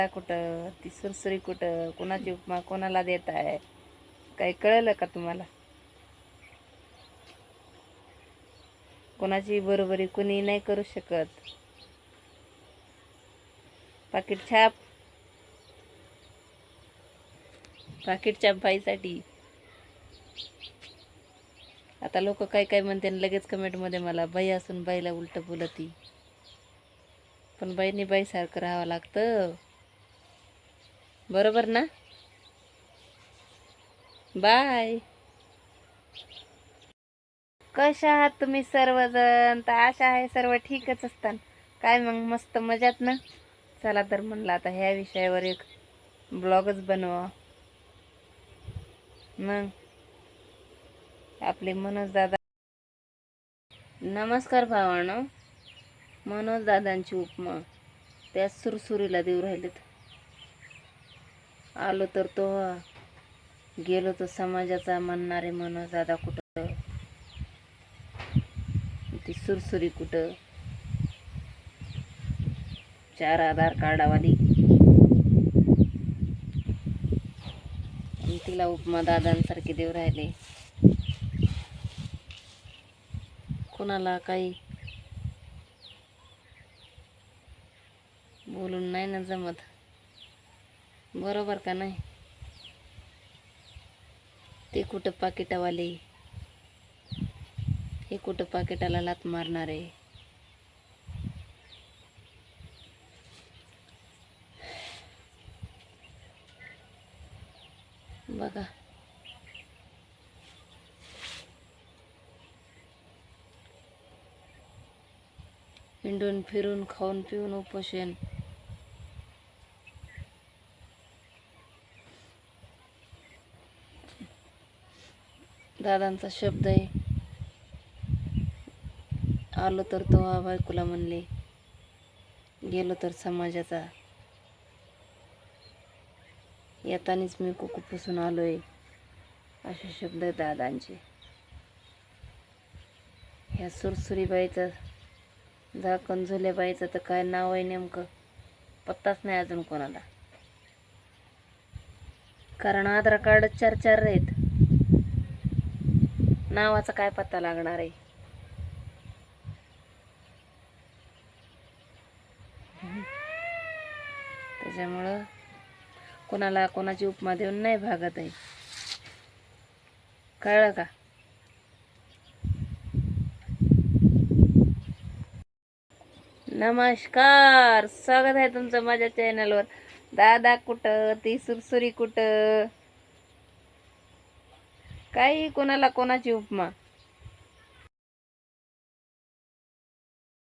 कुठं ती सुरसुरी कुठं कोणाची उपमा कोणाला देत आहे? काही कळलं का तुम्हाला? कोणाची बरोबरी कुणी नाही करू शकत. पाकिट छाप. पाकिट छाप बाईसाठी आता लोक काय काय म्हणते लगेच कमेंटमध्ये मला बाई असून बाईला उलट बोलती. पण बाईने बाईसारखं राहावं लागतं. बरोबर ना? बाय कशा आहात तुम्ही सर्वजण? तर आशा आहे सर्व ठीकच असतात काय मग मस्त मजात ना? चला तर म्हणलं आता ह्या विषयावर एक ब्लॉगच बनवा. मग आपले मनोज दादा नमस्कार भावानं. मनोज दादांची उपमा. त्या सुरसुरीला देऊ राहिलेत. आलो तर तो गेलो तर समाजाचा म्हणणारे मनोज दादा कुठं? ती सुरसुरी कुठं? चार आधार कार्डावाली. तिला उपमा दादांसारखे देव राहिले. कोणाला काही बोलून नाही ना जमत. बरोबर का नाही? ते कुठं पाकिटावाले? हे कुठं पाकिटाला लात मारणार? आहे बघा. हिंडून फिरून खाऊन पिऊन उपोषण. दादांचा शब्द आहे. आलो तर तो हा बायकोला म्हणले. गेलो तर समाजाचा. येतानीच मी कुकू पुसून आहे असे शब्द आहे दादांचे. ह्या सुरसुरीबाईचं झाकण झुल्याबाईचं तर काय नाव आहे नेमकं? पत्ताच नाही अजून कोणाला. कारण आधार कार्ड चार चार आहेत. नावाचा काय पत्ता लागणार आहे? त्याच्यामुळं कोणाला कोणाची उपमा देऊन नाही भागत आहे. कळलं का? नमस्कार स्वागत आहे तुमचं माझ्या चॅनलवर दादा कुठं? ती सुरसुरी कुठं? काही कोणाला कोणाची उपमा.